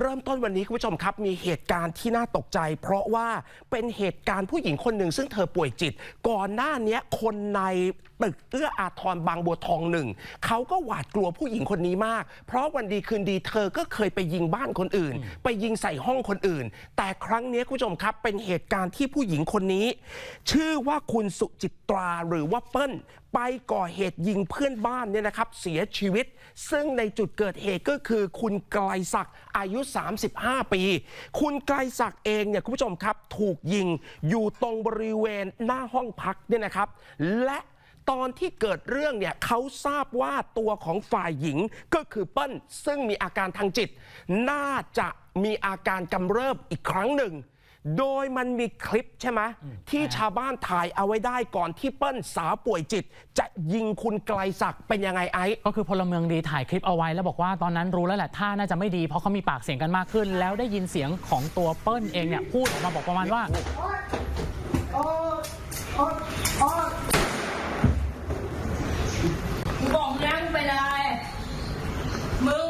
เริ่มต้นวันนี้คุณผู้ชมครับ มีเหตุการณ์ที่น่าตกใจ เพราะว่าเป็นเหตุการณ์ผู้หญิงคนหนึ่งซึ่งเธอป่วยจิต ก่อนหน้านี้คนในตึกเอื้ออาทรบางบัวทองหนึ่งเขาก็หวาดกลัวผู้หญิงคนนี้มาก เพราะวันดีคืนดีเธอก็เคยไปยิงบ้านคนอื่น ไปยิงใส่ห้องคนอื่น แต่ครั้งเนี้ยคุณผู้ชมครับเป็นเหตุการณ์ที่ผู้หญิงคนนี้ ชื่อว่าคุณสุจิตราหรือว่าเปิ้ลไปก่อเหตุยิงเพื่อนบ้านเนี่ยนะครับ เสียชีวิต ซึ่งในจุดเกิดเหตุก็คือคุณไกลศักดิ์อายุ 35 ปี คุณไกลศักดิ์เองเนี่ยคุณผู้ชมครับ ถูกยิงอยู่ตรงบริเวณหน้าห้องพักเนี่ยนะครับ และ ตอนที่เกิดเรื่องเนี่ยเขาทราบว่าตัวของฝ่ายหญิงก็คือเปิ้ลซึ่งมีอาการทางจิต น่าจะมีอาการกำเริบอีกครั้งหนึ่ง โดยมันมีคลิปใช่ไหมที่ชาวบ้านถ่ายเอาไว้ได้ก่อนที่เปิ้ลสาวป่วยจิต จะยิงคุณไกลศักดิ์เป็นยังไงไอ้ก็คือพลเมืองดีถ่ายคลิปเอาไว้แล้วบอกว่าตอนนั้นรู้แล้วแหละท่าน่าจะไม่ดีเพราะเขามีปากเสียงกันมากขึ้น แล้วได้ยินเสียงของตัวเปิ้ลเองเนี่ยพูดออกมาบอกประมาณว่า มึงบอกนะมึงเป็นอะ ไรมึง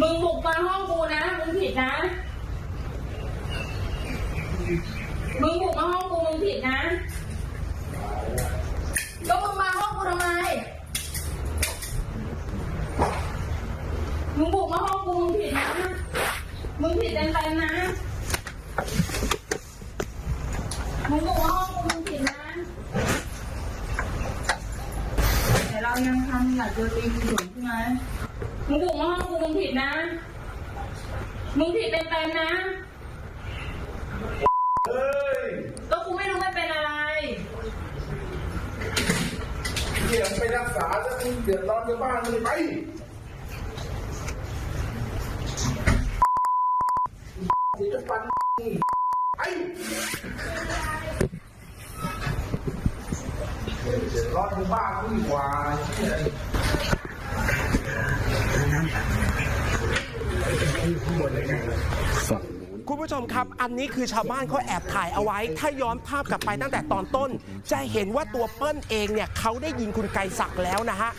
มึงบุกมาห้องกูนะ มึงผิดนะ มึงบุกมาห้องกูมึงผิดนะก็มึงมาห้องกูทำไม มึงบุกมาห้องกูมึงผิดนะ มึงผิดเต็มๆนะ มึงบอกว่าห้องกูมึงผิดนะแต่เรายังทำอยากเจอตีกูอยู่ใช่ไหมมึงบอกว่าห้องกูมึงผิดนะ มึงผิดเต็มๆนะก็กูไม่รู้ไม่เป็นอะไร เดี๋ยวไปรักษาถ้ามึงเดือดร้อนชาวบ้านมึงไป จะฟันไอ้เดือด ร้อนบ้านมึงดีกว่าคุณผู้ชมครับ อันนี้คือชาวบ้านเขาแอบถ่ายเอาไว้ ถ้าย้อนภาพกลับไปตั้งแต่ตอนต้น จะเห็นว่าตัวเปิ้ลเองเนี่ยเขาได้ยิงคุณไกรศักดิ์แล้วนะฮะ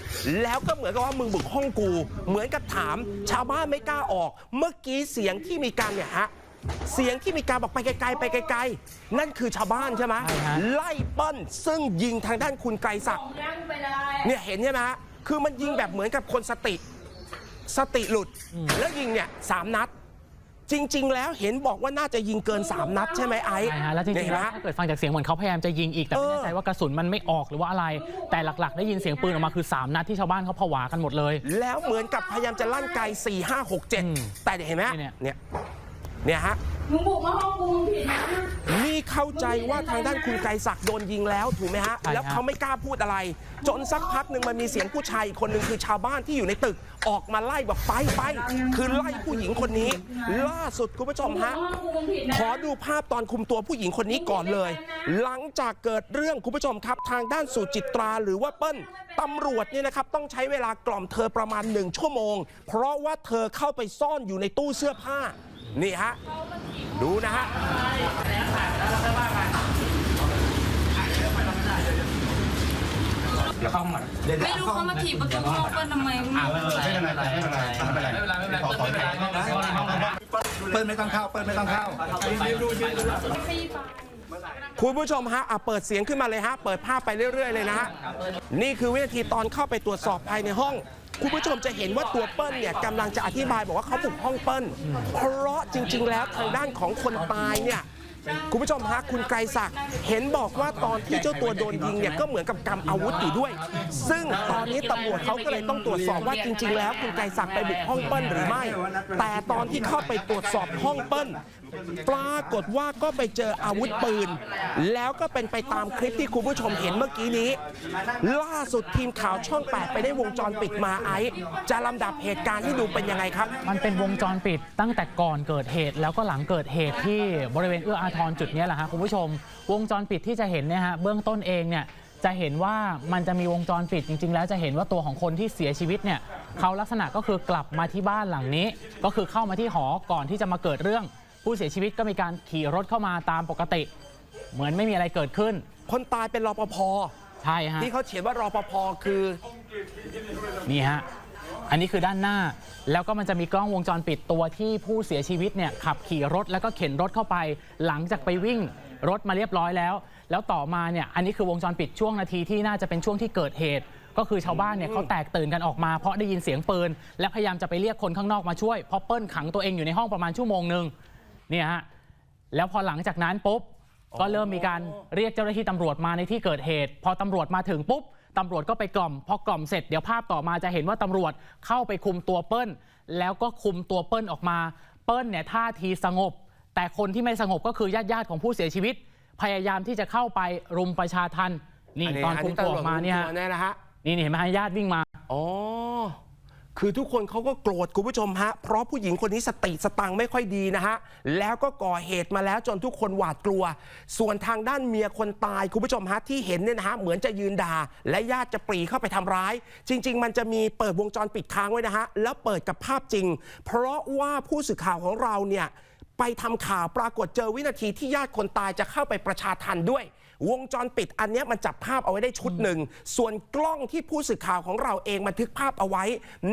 แล้วก็เหมือนกับว่ามึงบุกห้องกู เหมือนกับถาม ชาวบ้านไม่กล้าออก เมื่อกี้เสียงที่มีการเนี่ยฮะ เสียงที่มีการบอกไปไกลๆไปไกลๆ นั่นคือชาวบ้านใช่ไหมใช่ฮะ ไล่เปิ้ลซึ่งยิงทางด้านคุณไกรศักดิ์ของนั่งเป็นอะไรเนี่ยเห็นใช่ไหมฮะคือมันยิงแบบเหมือนกับคนสติ สติหลุดแล้วยิงเนี่ยสามนัด จริง ๆ แล้วเห็นบอกว่าน่าจะยิงเกิน 3 นัดใช่ไหมไอ้ใช่ฮะแล้วจริงๆเนี่ยแล้วนะ ถ้าเกิดฟังจากเสียงเหมือนเขาพยายามจะยิงอีกแต่ไม่เออ แน่ใจว่ากระสุนมันไม่ออกหรือว่าอะไร แต่หลักๆ ได้ยินเสียงปืนออกมาคือ 3 นัดที่ชาวบ้านเขาผวากันหมดเลย แล้วเหมือนกับพยายามจะลั่นไกล4 5 6อืม7แต่เห็นไหมเนี่ย เนี่ย เนี่ยฮะมึงบุกมาห้องกูมึงผิดนะนี่เข้าใจว่าทางด้านคุณไกรศักดิ์โดนยิงแล้วถูกไหมฮะ ใช่ฮะแล้วเขาไม่กล้าพูดอะไร จนสักพักหนึ่งมันมีเสียงผู้ชายอีกคนหนึ่งคือชาวบ้านที่อยู่ในตึกออกมาไล่บอกไปไปคือไล่ผู้หญิงคนนี้ ล่าสุดคุณผู้ชมมึงบุกฮะมาห้องกูมึงผิดนะ ขอดูภาพตอนคุมตัวผู้หญิงคนนี้ก่อนเลย หลังจากเกิดเรื่องคุณผู้ชมครับทางด้านสุจิตราหรือว่าเปิ้ลตำรวจเนี่ยนะครับต้องใช้เวลากล่อมเธอประมาณหนึ่งชั่วโมง เพราะว่าเธอเข้าไปซ่อนอยู่ในตู้เสื้อผ้า นี่ฮะ ดูนะฮะไม่รู้เขามาถีบประตูห้องกันทำไมไม่รู้ไม่เป็นไรไม่เป็นไรไม่เป็นไรไม่เป็นไรไม่เป็นไรขอขอใจเปิ้ลไม่ต้องเข้าเปิ้ลไม่ต้องเข้าคุณผู้ชมฮะอะเปิดเสียงขึ้นมาเลยฮะ เปิดภาพไปเรื่อย ๆ เลยนะฮะ นี่คือวินาทีตอนเข้าไปตรวจสอบภายในห้อง คุณผู้ชมจะเห็นว่าตัวเปิ้ลเนี่ยกำลังจะอธิบายบอกว่าเขาบุกห้องเปิ้ล เพราะจริง ๆ แล้วทางด้านของคนตายเนี่ยคุณผู้ชมฮะคุณไกรศักดิ์เห็นบอกว่าตอนที่เจ้าตัวโดนยิงเนี่ยก็เหมือนกับกำอาวุธอยู่ด้วย ซึ่งตอนนี้ตำรวจเขาก็เลยต้องตรวจสอบว่าจริง ๆ แล้ว คุณไกรศักดิ์ไปบุกห้องเปิ้ลหรือไม่ แต่ตอนที่เข้าไปตรวจสอบห้องเปิ้ล ปรากฏว่าก็ไปเจออาวุธปืน แล้วก็เป็นไปตามคลิปที่คุณผู้ชมเห็นเมื่อกี้นี้ ล่าสุดทีมข่าวช่อง 8 ไปได้วงจรปิดมาไอซ์จะลำดับเหตุการณ์ให้ดูเป็นยังไงครับ มันเป็นวงจรปิดตั้งแต่ก่อนเกิดเหตุ แล้วก็หลังเกิดเหตุที่บริเวณเอื้ออาทรจุดเนี้ยแหละฮะคุณผู้ชม วงจรปิดที่จะเห็นเนี่ยฮะเบื้องต้นเองเนี่ยจะเห็นว่ามันจะมีวงจรปิดจริง ๆ แล้วจะเห็นว่าตัวของคนที่เสียชีวิตเนี่ยเขาลักษณะก็คือกลับมาที่บ้านหลังนี้ ก็คือเข้ามาที่หอก่อนที่จะมาเกิดเรื่อง ผู้เสียชีวิตก็มีการขี่รถเข้ามาตามปกติ เหมือนไม่มีอะไรเกิดขึ้น คนตายเป็นรปภใช่ฮะที่เขาเขียนว่ารอปภคือนี่ฮะอันนี้คือด้านหน้าแล้วก็มันจะมีกล้องวงจรปิดตัวที่ผู้เสียชีวิตเนี่ยขับขี่รถแล้วก็เข็นรถเข้าไป หลังจากไปวิ่งรถมาเรียบร้อยแล้ว แล้วต่อมาเนี่ยอันนี้คือวงจรปิดช่วงนาทีที่น่าจะเป็นช่วงที่เกิดเหตุ ก็คือชาวบ้านเนี่ยเขาแตกตื่นกันออกมาเพราะได้ยินเสียงปืน และพยายามจะไปเรียกคนข้างนอกมาช่วยเพราะเปิ้ลขังตัวเองอยู่ในห้องประมาณชั่วโมงหนึ่ง เนี่ยฮะแล้วพอหลังจากนั้นปุ๊บก็เริ่มมีการเรียกเจ้าหน้าที่ตำรวจมาในที่เกิดเหตุ พอตำรวจมาถึงปุ๊บตำรวจก็ไปกล่อม พอกล่อมเสร็จเดี๋ยวภาพต่อมาจะเห็นว่าตำรวจเข้าไปคุมตัวเปิ้ล แล้วก็คุมตัวเปิ้ลออกมา เปิ้ลเนี่ยท่าทีสงบ แต่คนที่ไม่สงบก็คือญาติญาติๆของผู้เสียชีวิต พยายามที่จะเข้าไปรุมประชาทันนี่ตอนคุมตัวออกมาเนี่ยตำรวจคุมตัวเนี่ยนะฮะนี่นี่เห็นไหมฮะญาติวิ่งมาอ๋อ คือทุกคนเขาก็โกรธคุณผู้ชมฮะ เพราะผู้หญิงคนนี้สติสตังค์ไม่ค่อยดีนะฮะ แล้วก็ก่อเหตุมาแล้วจนทุกคนหวาดกลัว ส่วนทางด้านเมียคนตายคุณผู้ชมฮะที่เห็นเนี่ยนะฮะเหมือนจะยืนด่า และญาติจะปรีเข้าไปทำร้าย จริง ๆ มันจะมีเปิดวงจรปิดค้างไว้นะฮะแล้วเปิดกับภาพจริง เพราะว่าผู้สื่อข่าวของเราเนี่ยไปทำข่าวปรากฏเจอวินาทีที่ญาติคนตายจะเข้าไปประชาทันด้วย วงจรปิดอันเนี้ยมันจับภาพเอาไว้ได้ชุดหนึ่ง ส่วนกล้องที่ผู้สื่อข่าวของเราเองบันทึกภาพเอาไว้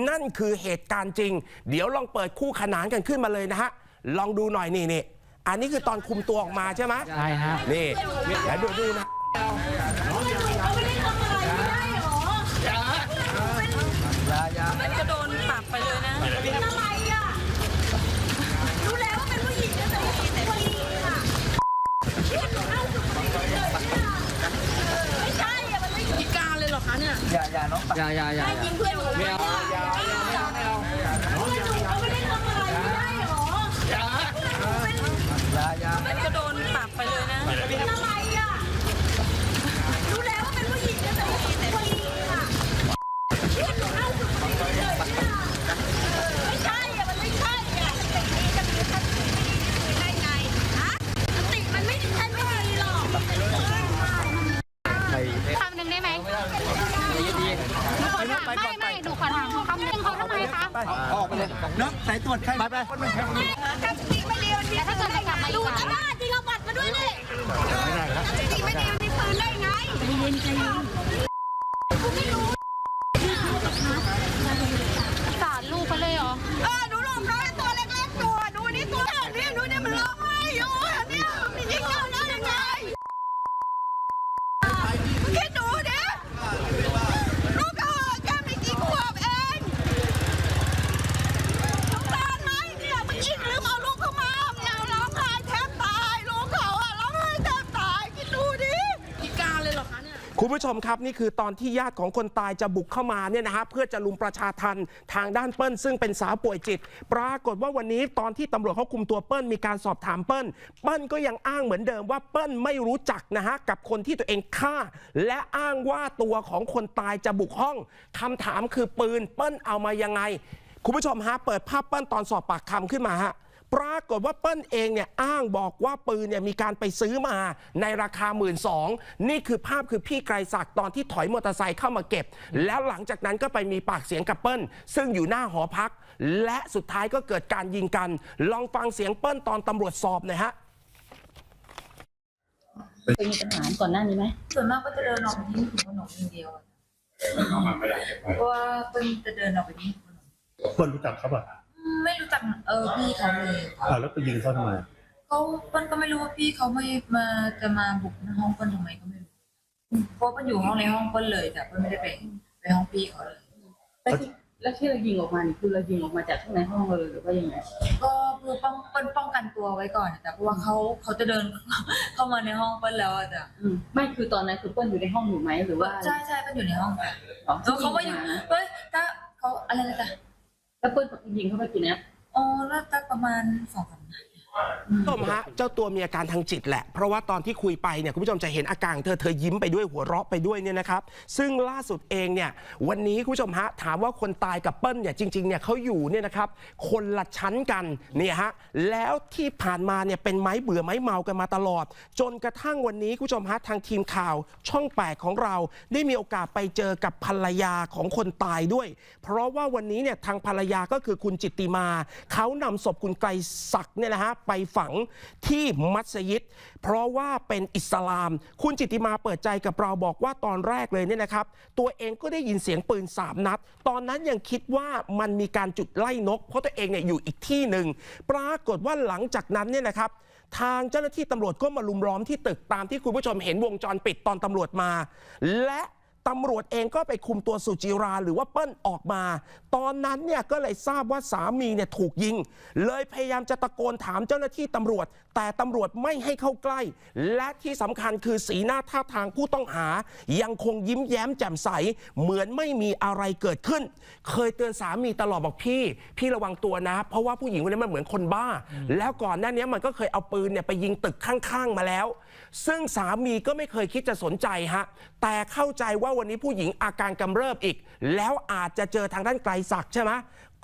นั่นคือเหตุการณ์จริง เดี๋ยวลองเปิดคู่ขนานกันขึ้นมาเลยนะฮะ ลองดูหน่อยนี่นี่อันนี้คือตอนคุมตัวออกมาใช่ไหมใช่ฮะนี่เดี๋ยวดูดูนะ มันจะโดนปรับไปเลยนะ เป็นอะไรอะรู้แล้วว่าเป็นผู้หญิงนะแต่ผู้หญิงแต่ผู้หญิงอะเชื่อหนูเอาสุดไม่ได้เลยไม่ใช่อะมันไม่ พิการเลยเหร อคะเนี่ยอย่าอย่าน้องอย่าอย่าอย่ายิงเพื่อนหนูไม่เอาไม่เอา ไมคะออกไปเลยน้องสายตรวจใครไปไปถ้าสติไม่ดีมันมีแล้วถ้าเกิดจะกลับมาอีดูกแต่อะว่าจริงเอาบัตรมาด้วยดิถ้าสติไม่ดีมันมีปืนได้ไงใจเย็นใจเย็นกูไม่รู้ สารลูกเขาเลยเหรอ เออดูลูกน้อยตัวเล็กๆตัวดูนี่ตัวเนี่ยดูเนี่ยมันร้องไห้อยู่เนี่ยมันยิงเราได้ยังไงคิดดูดิลูกเขาแค่ไม่กี่ขวบเองสงสารไหมเนี่ยมันยิงลืมเอาลูกเข้ามาเนี่ยร้องไห้แทบตายลูกเขาอะร้องไห้แทบตายคิดดูดิ พิการเลยเหรอ คุณผู้ชมครับนี่คือตอนที่ญาติของคนตายจะบุกเข้ามาเนี่ยนะฮะเพื่อจะลุมประชาทันทางด้านเปิ้ล ซึ่งเป็นสาวป่วยจิต ปรากฏว่าวันนี้ตอนที่ตำรวจเขาคุมตัวเปิ้ลมีการสอบถามเปิ้ล เปิ้ลก็ยังอ้างเหมือนเดิมว่าเปิ้ลไม่รู้จักนะฮะกับคนที่ตัวเองฆ่า และอ้างว่าตัวของคนตายจะบุกห้องคำถามคือปืนเปิ้ลเอามายังไง คุณผู้ชมฮะเปิดภาพเปิ้ลตอนสอบปากคำขึ้นมาฮะ ปรากฏว่าเปิ้ลเองเนี่ยอ้างบอกว่าปืนเนี่ยมีการไปซื้อมาในราคา 1 2ื่นนี่คือภาพคือพี่ไกรศักดิ์ตอนที่ถอยมอเตอร์ไซค์เข้ามาเก็บ แล้วหลังจากนั้นก็ไปมีปากเสียงกับเปิ้ลซึ่งอยู่หน้าหอพัก และสุดท้ายก็เกิดการยิงกัน ลองฟังเสียงเปิ้ลตอนตำรวจสอบหน่อยฮะเคยมีปัญหาก่อนหน้านี้ไหมส่วนมากก็จะเดินออกไปที่ถุงขนมอย่างเดียวอะเพราะว่าเพิ่งจะเดินออกไปที่ถุงขนมเพื่อนรู้จักเขาป่ะอืม ไม่รู้จักเออพี่เขาเลยอ่าแล้วไปยิงเขาทำไมเขาเปิ้ลก็ไม่รู้ว่าพี่เขาไม่มาจะมาบุกห้องเปิ้ลทำไมก็ไม่รู้เพราะเปิ้ลอยู่ห้องในห้องเปิ้ลเลยแต่เปิ้ลไม่ได้ไปไปห้องพี่เขาเลยแล้วที่แล้วที่เรายิงออกมานี่คือเรายิงออกมาจากข้างในห้องเลยหรือว่ายังไงก็เพื่อป้องเปิ้ลป้องกันตัวไว้ก่อนแต่เพราะว่าเขาเขาจะเดิน เข้ามาในห้องเปิ้ลแล้วอะจ้ะอืมไม่คือตอนนั้นคือเปิ้ลอยู่ในห้องอยู่ไหมหรือว่าใช่ใช่เปิ้ลอยู่ในห้องค่ะอ๋อแล้วเขามาอยู่เฮ้ยถ้าเขาอะไรนะจ๊ะ แล้วเปิ้ลยิงเข้าไปกี่นัดอ๋อแล้วตั้งประมาณสองสามนัด คุณผู้ชมฮะเจ้าตัวมีอาการทางจิตแหละ เพราะว่าตอนที่คุยไปเนี่ยคุณผู้ชมจะเห็นอาการเธอเธอยิ้มไปด้วยหัวเราะไปด้วยเนี่ยนะครับ ซึ่งล่าสุดเองเนี่ยวันนี้คุณผู้ชมฮะถามว่าคนตายกับเปิ้ลเนี่ยจริงๆเนี่ยเขาอยู่เนี่ยนะครับคนละชั้นกันเนี่ยฮะแล้วที่ผ่านมาเนี่ยเป็นไม้เบื่อไม้เมากันมาตลอด จนกระทั่งวันนี้คุณผู้ชมฮะทางทีมข่าวช่องแปดของเรา ได้มีโอกาสไปเจอกับภรรยาของคนตายด้วย เพราะว่าวันนี้เนี่ยทางภรรยาก็คือคุณจิตติมาเขานำศพคุณไกรศักดิ์เนี่ยนะฮะไปฝังที่มัสยิด เพราะว่าเป็นอิสลาม คุณจิติมาเปิดใจกับเราบอกว่าตอนแรกเลยเนี่ยนะครับ ตัวเองก็ได้ยินเสียงปืนสามนัด ตอนนั้นยังคิดว่ามันมีการจุดไล่นก เพราะตัวเองเนี่ยอยู่อีกที่หนึ่งปรากฏว่าหลังจากนั้นเนี่ยนะครับทางเจ้าหน้าที่ตำรวจก็มาลุมล้อมที่ตึกตามที่คุณผู้ชมเห็นวงจรปิดตอนตำรวจมา และ ตำรวจเองก็ไปคุมตัวสุจิราหรือว่าเปิ้ลออกมา ตอนนั้นเนี่ยก็เลยทราบว่าสามีเนี่ยถูกยิง เลยพยายามจะตะโกนถามเจ้าหน้าที่ตำรวจ แต่ตำรวจไม่ให้เข้าใกล้ และที่สำคัญคือสีหน้าท่าทางผู้ต้องหา ยังคงยิ้มแย้มแจ่มใส เหมือนไม่มีอะไรเกิดขึ้น เคยเตือนสามีตลอดบอกพี่ พี่ระวังตัวนะ เพราะว่าผู้หญิงคนนี้มันเหมือนคนบ้า แล้วก่อนหน้านี้มันก็เคยเอาปืนเนี่ยไปยิงตึกข้างๆมาแล้ว ซึ่งสามีก็ไม่เคยคิดจะสนใจฮะแต่เข้าใจว่าวันนี้ผู้หญิงอาการกำเริบอีก แล้วอาจจะเจอทางด้านไกลศักดิ์ใช่ไหม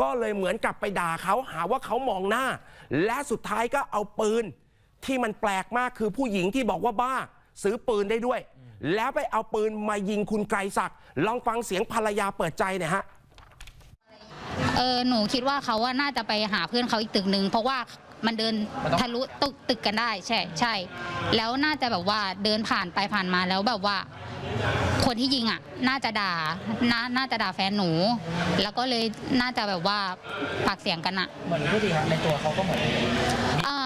ก็เลยเหมือนกับไปด่าเขาหาว่าเขามองหน้า และสุดท้ายก็เอาปืน ที่มันแปลกมากคือผู้หญิงที่บอกว่าบ้า ซื้อปืนได้ด้วย แล้วไปเอาปืนมายิงคุณไกรศักดิ์ลองฟังเสียงภรรยาเปิดใจหน่อยฮะ เออหนูคิดว่าเขาว่าน่าจะไปหาเพื่อนเขาอีกตึกหนึ่งเพราะว่า มันเดินทะลุตึกตึกกันได้ใช่ใช่ แล้วน่าจะแบบว่าเดินผ่านไปผ่านมาแล้วแบบว่า คนที่ยิงอะ น่าจะด่าน่าน่าจะด่าแฟนหนู แล้วก็เลยน่าจะแบบว่าปากเสียงกันอะ เหมือนผู้ดีครับในตัวเขาก็เหมือนอ่า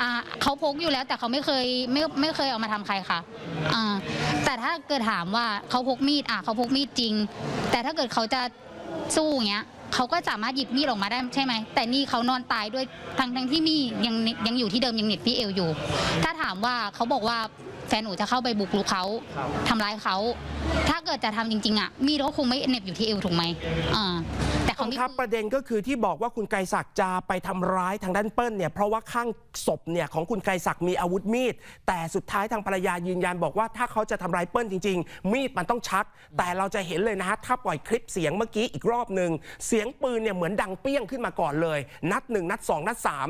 อ่าเขาพกอยู่แล้วแต่เขาไม่เคยไม่ไม่เคยเอามาทำใครค่ะอ่าแต่ถ้าเกิดถามว่าเขาพกมีดอะเขาพกมีดจริง แต่ถ้าเกิดเขาจะสู้อย่างเงี้ย เขาก็สามารถหยิบมีดออกมาได้ใช่ไหม แต่นี่เขานอนตายด้วยทั้งทั้งที่มีดยังยังอยู่ที่เดิมยังเหน็บที่เอวอยู่ ถ้าถามว่าเขาบอกว่าแฟนหนูจะเข้าไปบุกรุกเขาทำร้ายเขา ถ้าเกิดจะทำจริงๆอะมีดก็คงไม่เหน็บอยู่ที่เอวถูกไหมอ่า ครับประเด็นก็คือที่บอกว่าคุณไกรศักดิ์จะไปทำร้ายทางด้านเปิ้ลเนี่ยเพราะว่าข้างศพเนี่ยของคุณไกรศักดิ์มีอาวุธมีด แต่สุดท้ายทางภรรยายืนยันบอกว่าถ้าเขาจะทำร้ายเปิ้ลจริง ๆ มีดมันต้องชัก แต่เราจะเห็นเลยนะฮะถ้าปล่อยคลิปเสียงเมื่อกี้อีกรอบหนึ่งเสียงปืนเนี่ยเหมือนดังเปี้ยงขึ้นมาก่อนเลย นัดหนึ่งนัดสองนัดสาม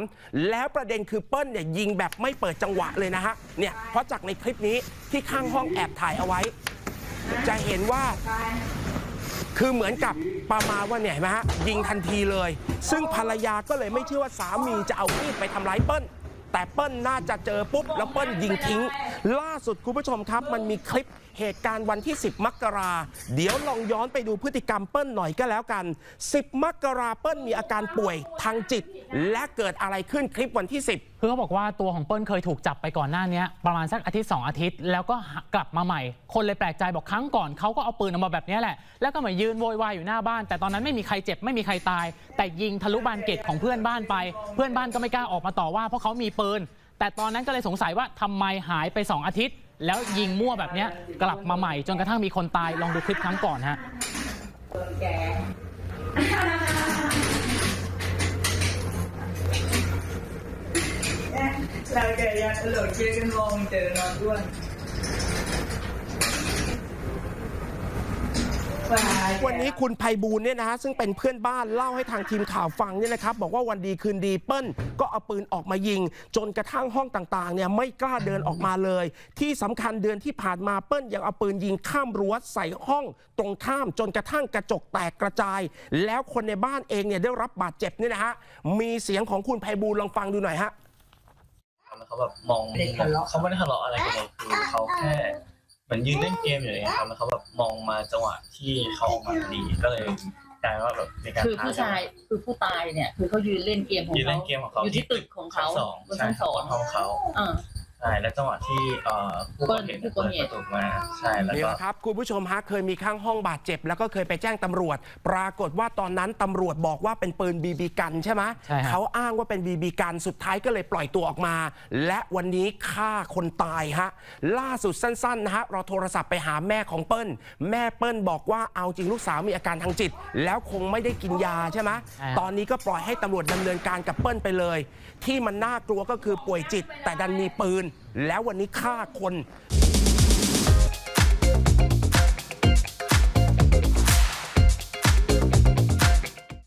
แล้วประเด็นคือเปิ้ลเนี่ยยิงแบบไม่เปิดจังหวะเลยนะฮะเนี่ยเพราะจากในคลิปนี้ที่ข้างห้องแอบถ่ายเอาไว้ จะเห็นว่า คือเหมือนกับประมาณว่าเนี่ยเห็นไหมฮะยิงทันทีเลย ซึ่งภรรยาก็เลยไม่เชื่อว่าสามีจะเอามีดไปทำร้ายเปิ้ล แต่เปิ้ลน่าจะเจอปุ๊บแล้วเปิ้ลยิงทิ้ง ล่าสุดคุณผู้ชมครับ มันมีคลิป เหตุการณ์วันที่ 10 มกราเดี๋ยวลองย้อนไปดูพฤติกรรมเปิ้ลหน่อยก็แล้วกัน 10 มกราเปิ้ลมีอาการป่วยทางจิต และเกิดอะไรขึ้นคลิปวันที่ 10 คือเขาบอกว่าตัวของเปิ้ลเคยถูกจับไปก่อนหน้านี้ประมาณสักอาทิตย์ 2 อาทิตย์ แล้วก็กลับมาใหม่ คนเลยแปลกใจบอกครั้งก่อนเขาก็เอาปืนออกมาแบบนี้แหละ แล้วก็มายืนโวยวายอยู่หน้าบ้าน แต่ตอนนั้นไม่มีใครเจ็บไม่มีใครตาย แต่ยิงทะลุบานเกตของเพื่อนบ้านไป เพื่อนบ้านก็ไม่กล้าออกมาต่อว่าเพราะเขามีปืนแต่ตอนนั้นก็เลยสงสัยว่าทำไมหายไป 2 อาทิตย์ แล้วยิงมั่วแบบเนี้ยกลับมาใหม่จนกระทั่งมีคนตายลองดูคลิปครั้งก่อนฮะเราแกยังหลกเชียร์กันมองเจอนอนด้วน วันนี้คุณภัยบูลย์เนี่ยนะฮะซึ่งเป็นเพื่อนบ้านเล่าให้ทางทีมข่าวฟังเนี่ยนะครับบอกว่าวันดีคืนดีเปิ้ล ก็เอาปืนออกมายิง จนกระทั่งห้องต่างๆเนี่ยไม่กล้าเดินออกมาเลย ที่สำคัญเดือนที่ผ่านมาเปิ้ลยังเอาปืนยิงข้ามรั้วใส่ห้องตรงข้ามจนกระทั่งกระจกแตกกระจาย แล้วคนในบ้านเองเนี่ยได้รับบาดเจ็บเนี่ยนะฮะมีเสียงของคุณภัยบูลย์ลองฟังดูหน่อยฮะแล้วเขาแบบมองเขาไม่ได้ทะเลาะอะไรกันเลยคือเขาแค่ เหมือนยืนเล่นเกมอยู่อย่างเงี้ยครับแล้วเขาแบบมองมาจังหวะที่เขาออกมาพอดีก็เลยกลายว่าแบบมีการคือผู้ชายคือผู้ตายเนี่ย คือเขายืนเล่นเกมของยืนเขาเล่นเกมของเขาอยู่ที่ตึกของเขาชั้นสองบนใช่ชั้นคสรับองบนห้องเขาอ่า ใช่แล้วจังหวะที่เอ่อผู้ก่อเหตุผู้ก่เปิอดเหปตุระตูมาใช่แล้วนี่ก็ แหละครับคุณผู้ชมฮะเคยมีข้างห้องบาดเจ็บ แล้วก็เคยไปแจ้งตำรวจ ปรากฏว่าตอนนั้นตำรวจบอกว่าเป็นปืนบีบีกันใช่ไหมใช่ครับเขาอ้างว่าเป็นบีบีกันสุดท้ายก็เลยปล่อยตัวออกมา และวันนี้ฆ่าคนตายฮะล่าสุดสั้นๆนะฮะเราโทรศัพท์ไปหาแม่ของเปิ้ล แม่เปิ้ลบอกว่าเอาจริงลูกสาวมีอาการทางจิต แล้วคงไม่ได้กินยาใช่ไหมใช่ตอนนี้ก็ปล่อยให้ตำรวจดำเนินการกับเปิ้ลไปเลย ที่มันน่ากลัวก็คือป่วยจิต แต่ดันมีปืนแล้ววันนี้ฆ่าคน